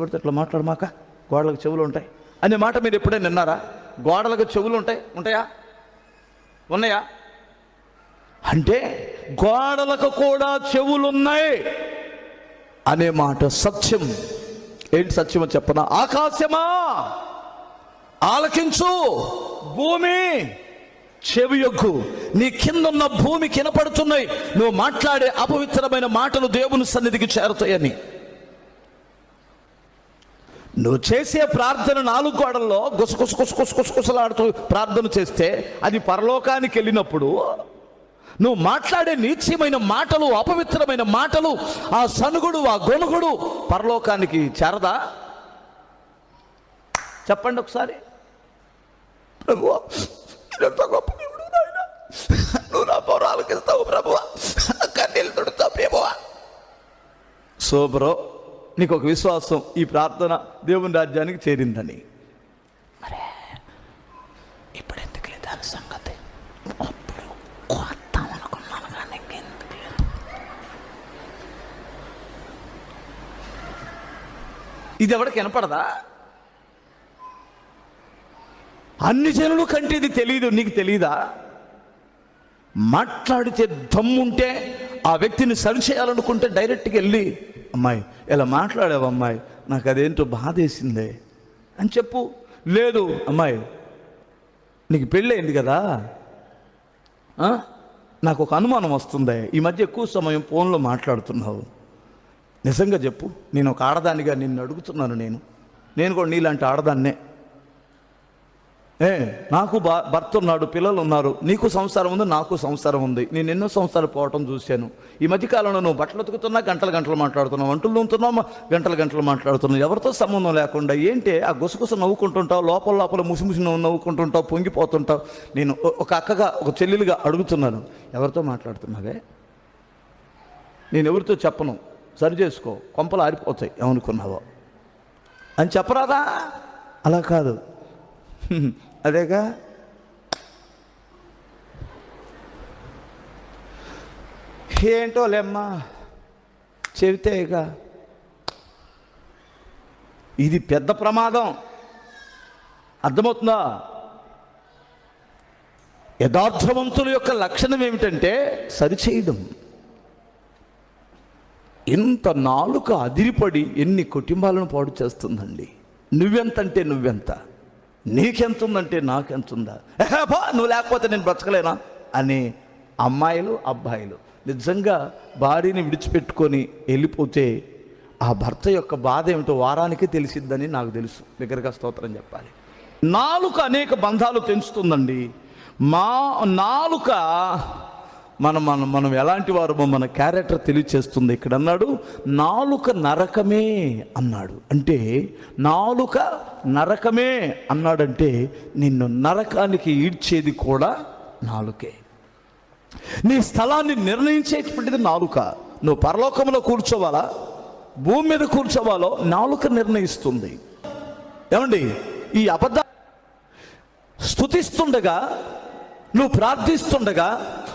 కొడితే అట్లా మాట్లాడమాక? గోడలకు చెవులు ఉంటాయి. అనే మాట మీరు ఎప్పుడైనా విన్నారా? గోడలకు చెవులు ఉంటాయి. ఉంటాయా? ఉన్నాయా? అంటే గోడలకు కూడా చెవులున్నాయి అనే మాట సత్యం. ఏంటి సత్యమో చెప్పనా? ఆకాశమా? ఆలకించు. భూమి. చెవి యొగ్గు. నీ కింద ఉన్న భూమి కినపడుతున్నాయి నువ్వు మాట్లాడే అపవిత్రమైన మాటలు దేవుని సన్నిధికి చేరుతాయని. నువ్వు చేసే ప్రార్థన నాలుగు గోడల్లో గుసగుస గుసగుస గుసగుసలాడుతూ ప్రార్థన చేస్తే అది పరలోకానికి వెళ్ళినప్పుడు నువ్వు మాట్లాడే నీచ్యమైన మాటలు అపవిత్రమైన మాటలు ఆ సనుగుడు ఆ గొనుగుడు పరలోకానికి చేరదా? చెప్పండి ఒకసారి. ప్రభు ఎంత గొప్ప దేవుడు నాయనా. నువ్వు నా పౌరాలకు ఇస్తావు ప్రభు కన్నీళ్ళు తుడుతావు ప్రభువా. సో బ్రో నీకు ఒక విశ్వాసం ఈ ప్రార్థన దేవుని రాజ్యానికి చేరిందని. మరే ఇప్పుడు ఎందుకు లేదు దాని సంగతి? అప్పుడు కొత్తాం అనుకున్నాను కానీ ఇంకెందుకు లేదు. ఇది ఎవరికి వినపడదా? అన్ని జనులు కంటే ఇది తెలియదు నీకు తెలియదా మాట్లాడితే దమ్ముంటే ఆ వ్యక్తిని సరి చేయాలనుకుంటే డైరెక్ట్గా వెళ్ళి అమ్మాయి ఇలా మాట్లాడావు అమ్మాయి నాకు అదేంటో బాధేసిందే అని చెప్పు. లేదు అమ్మాయి నీకు పెళ్ళయింది కదా నాకు ఒక అనుమానం వస్తుంది. ఈ మధ్య ఎక్కువ సమయం ఫోన్లో మాట్లాడుతున్నావు. నిజంగా చెప్పు నేను ఒక ఆడదానిగా నిన్ను అడుగుతున్నాను నేను. నేను కూడా నీలాంటి ఆడదాన్నే. ఏ నాకు భర్త ఉన్నాడు పిల్లలు ఉన్నారు. నీకు సంసారం ఉంది నాకు సంసారం ఉంది. నేను ఎన్నో సంవత్సరాలు పోవటం చూశాను. ఈ మధ్యకాలంలో నువ్వు బట్టలు ఉతుకుతున్నా గంటలు గంటలు మాట్లాడుతున్నావు. వంటలు నూతున్నావు గంటలు గంటలు మాట్లాడుతున్నావు. ఎవరితో సంబంధం లేకుండా ఏంటి? ఆ గుసగుస నవ్వుకుంటుంటావు లోపల లోపల ముసిముసి నవ్వు నవ్వుకుంటుంటావు పొంగిపోతుంటావు. నేను ఒక అక్కగా ఒక చెల్లెలుగా అడుగుతున్నాను. ఎవరితో మాట్లాడుతున్నావే? నేను ఎవరితో చెప్పను? సరి చేసుకో. కొంపలు ఆరిపోతాయి. ఏమనుకున్నావో? అని చెప్పరాదా? అలా కాదు. అదేగా? ఏంటో లేమ్మా? చెబితే ఇక ఇది పెద్ద ప్రమాదం. అర్థమవుతుందా? యథార్థవంతుల యొక్క లక్షణం ఏమిటంటే సరిచేయడం. ఇంత నాలుక అదిరిపడి ఎన్ని కుటుంబాలను పాడు చేస్తుందండి. నువ్వెంతంటే నువ్వెంత. నీకెంత ఉందంటే నాకెంత ఉందా "ఎహే నువ్వు లేకపోతే నేను బ్రతకలేనా? అని అమ్మాయిలు అబ్బాయిలు నిజంగా భార్యని విడిచిపెట్టుకొని వెళ్ళిపోతే ఆ భర్త యొక్క బాధ ఏమిటో వారానికి తెలిసిద్దని నాకు తెలుసు. దగ్గరగా స్తోత్రం చెప్పాలి. నాలుక అనేక బంధాలు పెంచుతుందండి. మా నాలుక మనం మనం మనం ఎలాంటి వారమో మన క్యారెక్టర్ తెలియచేస్తుంది. ఇక్కడ అన్నాడు నాలుక నరకమే అన్నాడు. అంటే నాలుక నరకమే అన్నాడంటే నిన్ను నరకానికి ఈడ్చేది కూడా నాలుకే. నీ స్థలాన్ని నిర్ణయించేటువంటిది నాలుక. నువ్వు పరలోకంలో కూర్చోవాలా? భూమి మీద కూర్చోవాలో? నాలుక నిర్ణయిస్తుంది. ఏమండి? ఈ అబద్ధ స్థుతిస్తుండగా నువ్వు ప్రార్థిస్తుండగా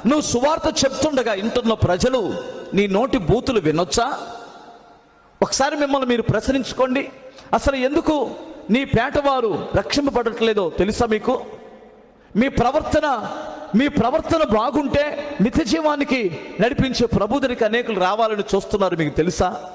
నువ్వు సువార్త చెప్తుండగా ఇంటున్న ప్రజలు నీ నోటి బూతులు వినొచ్చా? ఒకసారి మిమ్మల్ని మీరు ప్రశ్నించుకోండి. అసలు ఎందుకు నీ పేటవారు రక్షింపబడట్లేదో తెలుసా మీకు? మీ ప్రవర్తన మీ ప్రవర్తన బాగుంటే నిత్య జీవానికి నడిపించే ప్రభు దగ్గరికి అనేకులు రావాలని చూస్తున్నారు మీకు తెలుసా?